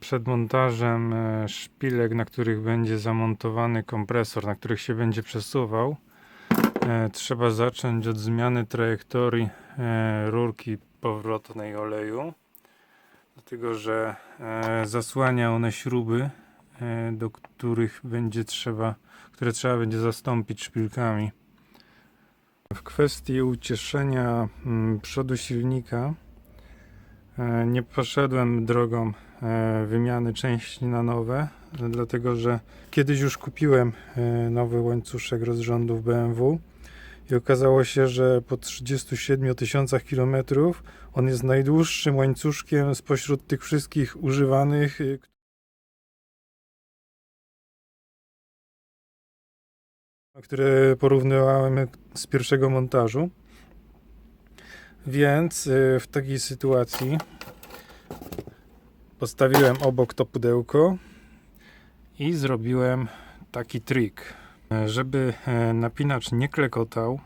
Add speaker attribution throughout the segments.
Speaker 1: Przed montażem e, szpilek, na których będzie zamontowany kompresor, na których się będzie przesuwał, e, trzeba zacząć od zmiany trajektorii e, rurki powrotnej oleju, dlatego że zasłania one śruby, do których będzie trzeba, które trzeba będzie zastąpić szpilkami. W kwestii ucieszenia mm, przodu silnika nie poszedłem drogą e, wymiany części na nowe, e, dlatego że kiedyś już kupiłem e, nowy łańcuszek rozrządów BMW i okazało się, że po 37 tysiącach kilometrów on jest najdłuższym łańcuszkiem spośród tych wszystkich używanych, y, które porównywałem z pierwszego montażu. Więc y, w takiej sytuacji postawiłem obok to pudełko i zrobiłem taki trik, E, żeby e, napinacz nie klekotał,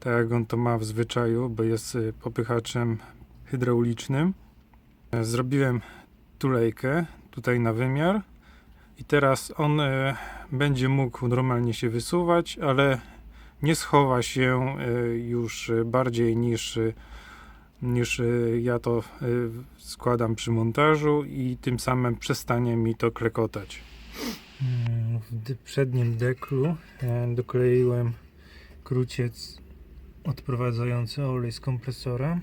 Speaker 1: tak jak on to ma w zwyczaju, bo jest y, popychaczem hydraulicznym. E, Zrobiłem tulejkę tutaj na wymiar i teraz on będzie mógł normalnie się wysuwać, ale nie schowa się e, już bardziej niż, e, niż e, ja to składam przy montażu i tym samym przestanie mi to klekotać. W przednim deklu dokleiłem kruciec odprowadzający olej z kompresora.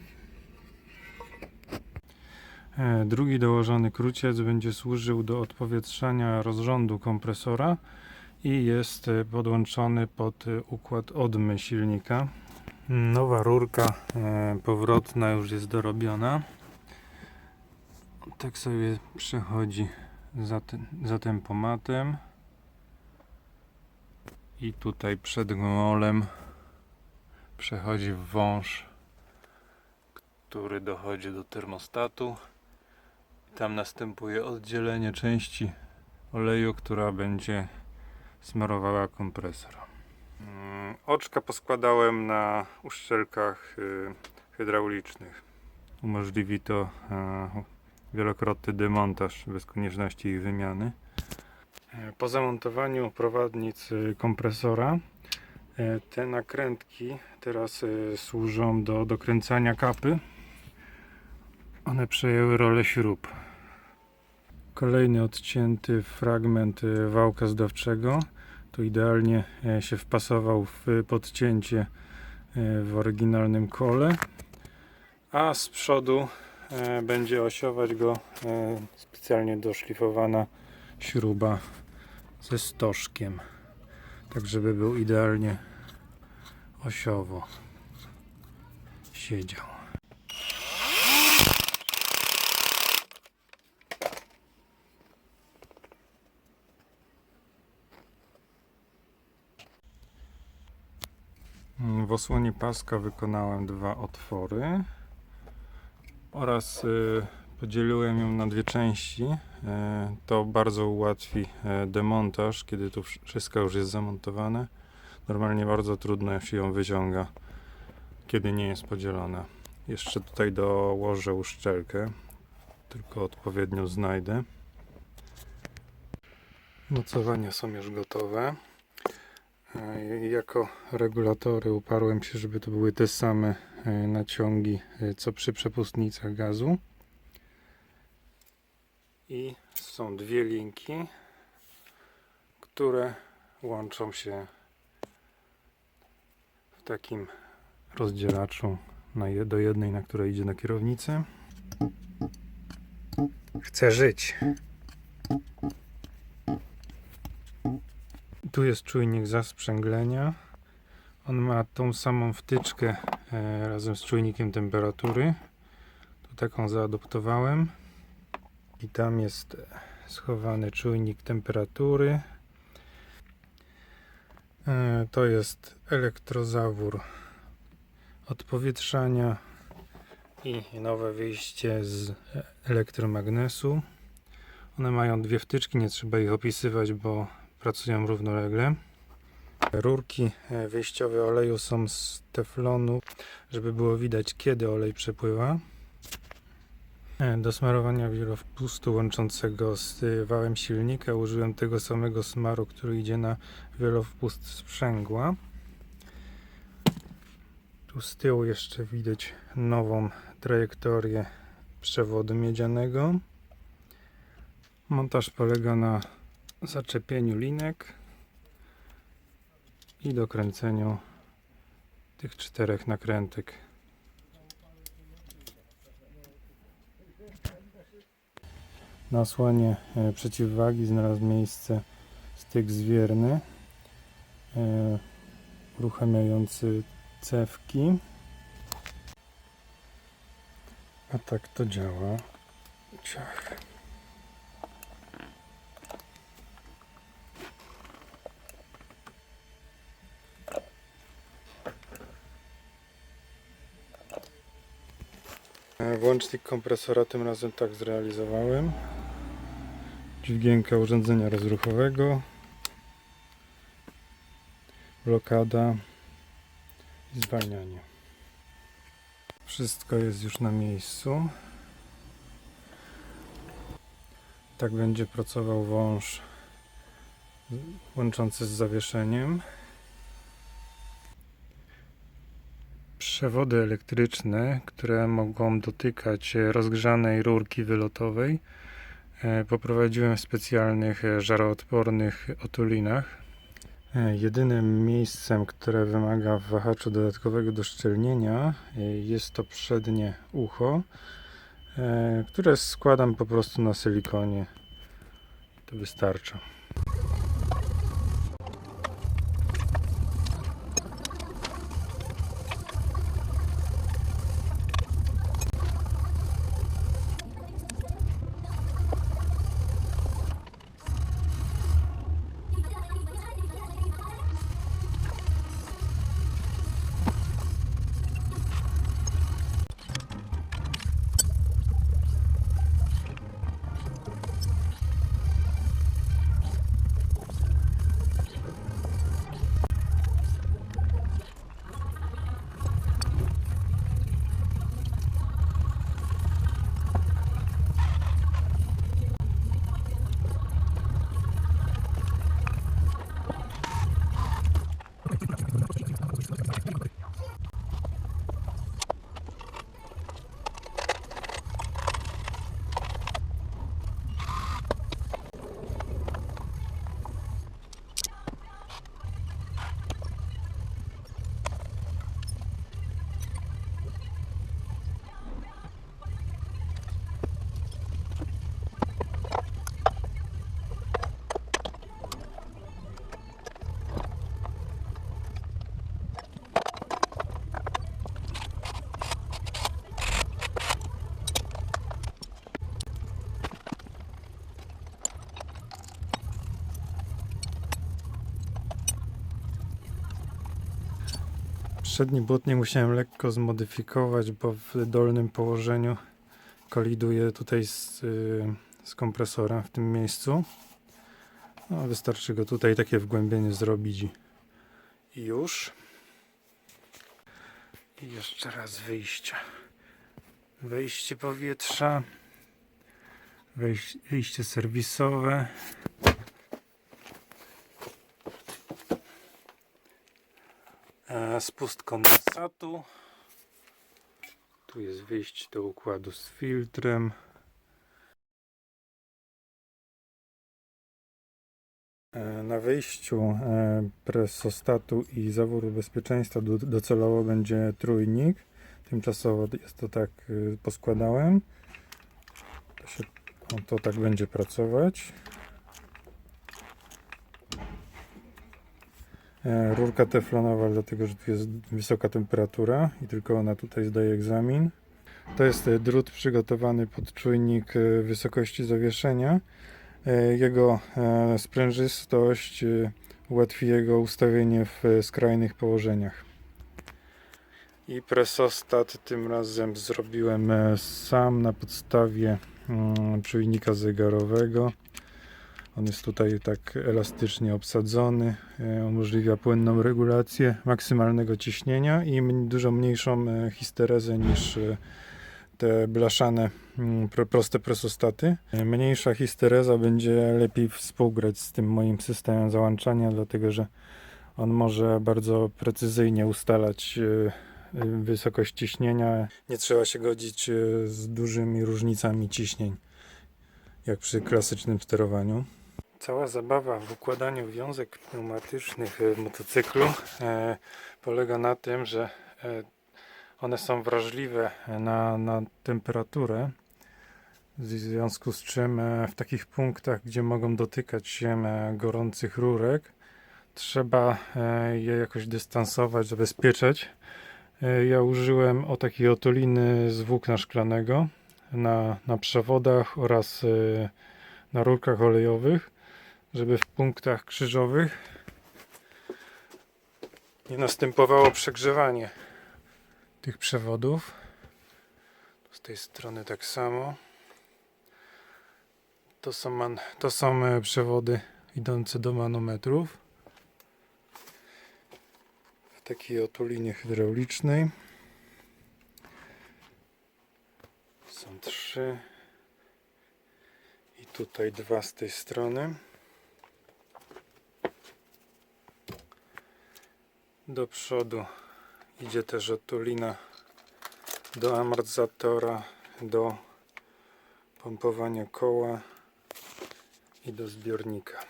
Speaker 1: Drugi dołożony kruciec będzie służył do odpowietrzania rozrządu kompresora i jest e, podłączony pod e, układ odmy silnika. Nowa rurka e, powrotna już jest dorobiona. Tak sobie przechodzi za, ten, za tempomatem. I tutaj przed golem przechodzi wąż, który dochodzi do termostatu. Tam następuje oddzielenie części oleju, która będzie smarowała kompresor. Mm, Oczka poskładałem na uszczelkach y, hydraulicznych. Umożliwi to e, wielokrotny demontaż bez konieczności ich wymiany. E, Po zamontowaniu prowadnic y, kompresora te nakrętki teraz y, służą do dokręcania kapy. One przejęły rolę śrub. Kolejny odcięty fragment y, wałka zdawczego. Tu idealnie e, się wpasował w podcięcie e, w oryginalnym kole. A z przodu e, będzie osiować go e, specjalnie doszlifowana śruba ze stożkiem. Tak żeby był idealnie osiowo siedział. W osłonie paska wykonałem dwa otwory oraz y, podzieliłem ją na dwie części. Y, to bardzo ułatwi y, demontaż, kiedy tu wsz- wszystko już jest zamontowane. Normalnie bardzo trudno się ją wyciąga, kiedy nie jest podzielona. Jeszcze tutaj dołożę uszczelkę, tylko odpowiednio znajdę. Mocowania są już gotowe. E, Jako regulatory uparłem się, żeby to były te same e, naciągi, e, co przy przepustnicach gazu. I są dwie linki, które łączą się w takim rozdzielaczu do jednej, na której idzie na kierownicę. Chcę żyć. Tu jest czujnik zasprzęglenia. On ma tą samą wtyczkę e, razem z czujnikiem temperatury. Tu taką zaadoptowałem. I tam jest e, schowany czujnik temperatury. E, to jest elektrozawór odpowietrzania i nowe wyjście z e, elektromagnesu. One mają dwie wtyczki, nie trzeba ich opisywać, bo pracują równolegle. Rurki e, wyjściowe oleju są z teflonu, żeby było widać kiedy olej przepływa. E, Do smarowania wielowpustu łączącego z y, wałem silnika użyłem tego samego smaru, który idzie na wielowpust sprzęgła. Tu z tyłu jeszcze widać nową trajektorię przewodu miedzianego. Montaż polega na zaczepieniu linek i dokręceniu tych czterech nakrętek. Na osłonie e, przeciwwagi znalazł miejsce styk zwierny e, uruchamiający cewki. A tak to działa. Ciach. Włącznik kompresora tym razem tak zrealizowałem. Dźwigienka urządzenia rozruchowego. Blokada i zwalnianie. Wszystko jest już na miejscu. Tak będzie pracował wąż łączący z zawieszeniem. Przewody elektryczne, które mogą dotykać e, rozgrzanej rurki wylotowej, e, poprowadziłem w specjalnych e, żaroodpornych otulinach. Jedynym miejscem, które wymaga w wahaczu dodatkowego doszczelnienia jest to przednie ucho, które składam po prostu na silikonie. To wystarcza. Przedni błotnik musiałem lekko zmodyfikować, bo w dolnym położeniu koliduje tutaj z, y, z w tym miejscu. No, wystarczy go tutaj takie wgłębienie zrobić i, już. I jeszcze raz wyjście. Wejście powietrza. Wyjście serwisowe. Spust kondensatu. Tu jest wyjście do układu z filtrem. E, Na wyjściu e, presostatu i zaworu bezpieczeństwa do- docelowo będzie trójnik. Tymczasowo jest to tak y, poskładałem. To, się, to tak będzie pracować. Rurka teflonowa, dlatego że tu jest wysoka temperatura i tylko ona tutaj zdaje egzamin. To jest e, drut przygotowany pod czujnik e, wysokości zawieszenia. E, Jego e, sprężystość e, ułatwi jego ustawienie w e, skrajnych położeniach. I presostat tym razem zrobiłem e, sam na podstawie mm, czujnika zegarowego. On jest tutaj tak elastycznie obsadzony, e, umożliwia płynną regulację maksymalnego ciśnienia i dużo mniejszą e, histerezę niż e, te blaszane pro- proste presostaty. Mniejsza histereza będzie lepiej współgrać z tym moim systemem załączania, dlatego że on może bardzo precyzyjnie ustalać wysokość ciśnienia. Nie trzeba się godzić z dużymi różnicami ciśnień, jak przy klasycznym sterowaniu. Cała zabawa w układaniu wiązek pneumatycznych w motocyklu e, polega na tym, że e, one są wrażliwe na, na temperaturę, w związku z czym e, w takich punktach, gdzie mogą dotykać się e, gorących rurek, trzeba e, je jakoś dystansować, zabezpieczać. E, Ja użyłem o takiej otuliny z włókna szklanego na, na przewodach oraz e, na rurkach olejowych, żeby w punktach krzyżowych nie następowało przegrzewanie tych przewodów. Z tej strony tak samo. To są, man, to są e, przewody idące do manometrów. W takiej otulinie hydraulicznej. Są trzy. I tutaj dwa z tej strony. Do przodu idzie też otulina do amortyzatora, do pompowania koła i do zbiornika.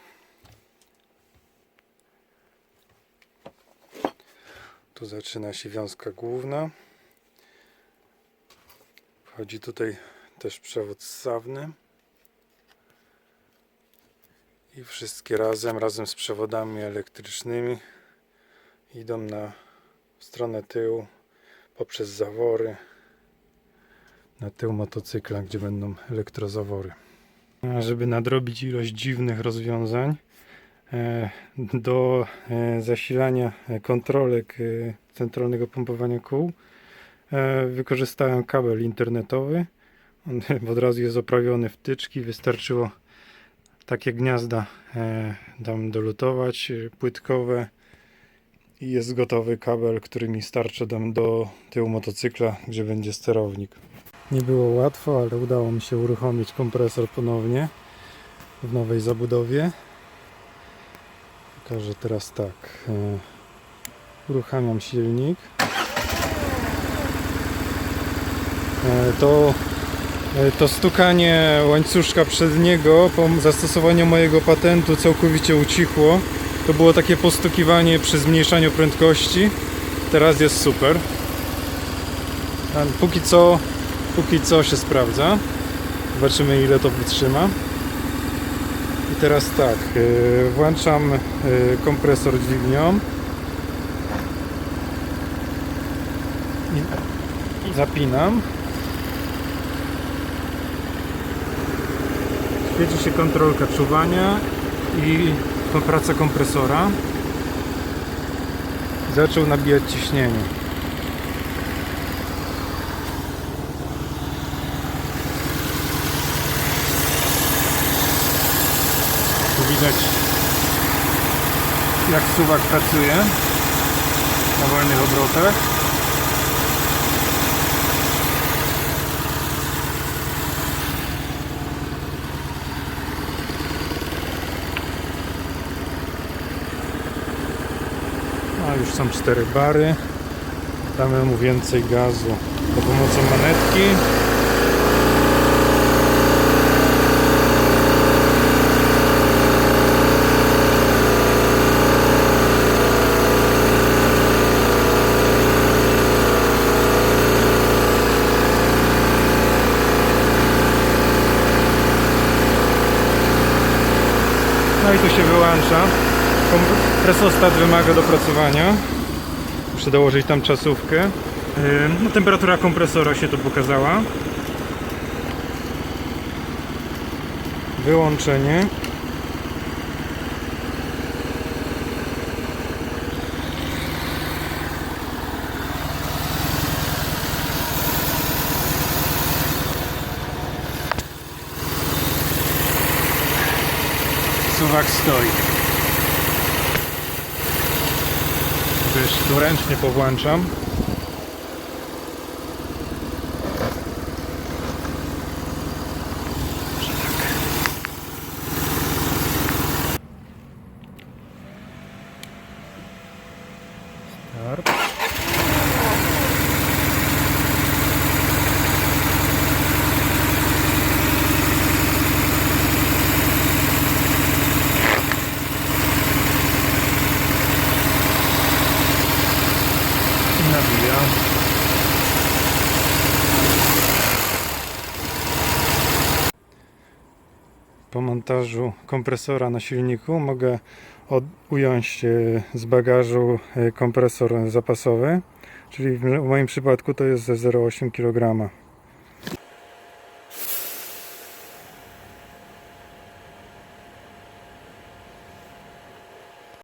Speaker 1: Tu zaczyna się wiązka główna. Wchodzi tutaj też przewód ssawny. I wszystkie razem, razem z przewodami elektrycznymi idą na stronę tyłu poprzez zawory na tył motocykla, gdzie będą elektrozawory. A żeby nadrobić ilość dziwnych rozwiązań, e, do e, zasilania kontrolek e, centralnego pompowania kół wykorzystałem kabel internetowy. On od razu jest oprawiony w tyczki. Wystarczyło takie gniazda tam dolutować, płytkowe i jest gotowy kabel, który mi starczy do tyłu motocykla, gdzie będzie sterownik. Nie było łatwo, ale udało mi się uruchomić kompresor ponownie w nowej zabudowie. Pokażę teraz tak. e, Uruchamiam silnik. E, To, e, to stukanie łańcuszka przedniego po zastosowaniu mojego patentu całkowicie ucichło. To było takie postukiwanie przy zmniejszaniu prędkości. Teraz jest super. Póki co, póki co się sprawdza. Zobaczymy ile to wytrzyma. I teraz tak, yy, włączam yy, kompresor dźwignią. I zapinam. Świeci się kontrolka czuwania i praca kompresora. Zaczął nabijać ciśnienie. Tu widać jak suwak pracuje na wolnych obrotach. A już są cztery bary. Damy mu więcej gazu za pomocą manetki. No i tu się wyłącza. Presostat wymaga dopracowania. Muszę dołożyć tam czasówkę. No, temperatura kompresora się tu pokazała. Wyłączenie. Suwak stoi. Tu ręcznie powłączam. Po montażu kompresora na silniku mogę od, ująć e, z bagażu e, kompresor zapasowy, czyli w, w moim przypadku to jest ze 0,8 kg.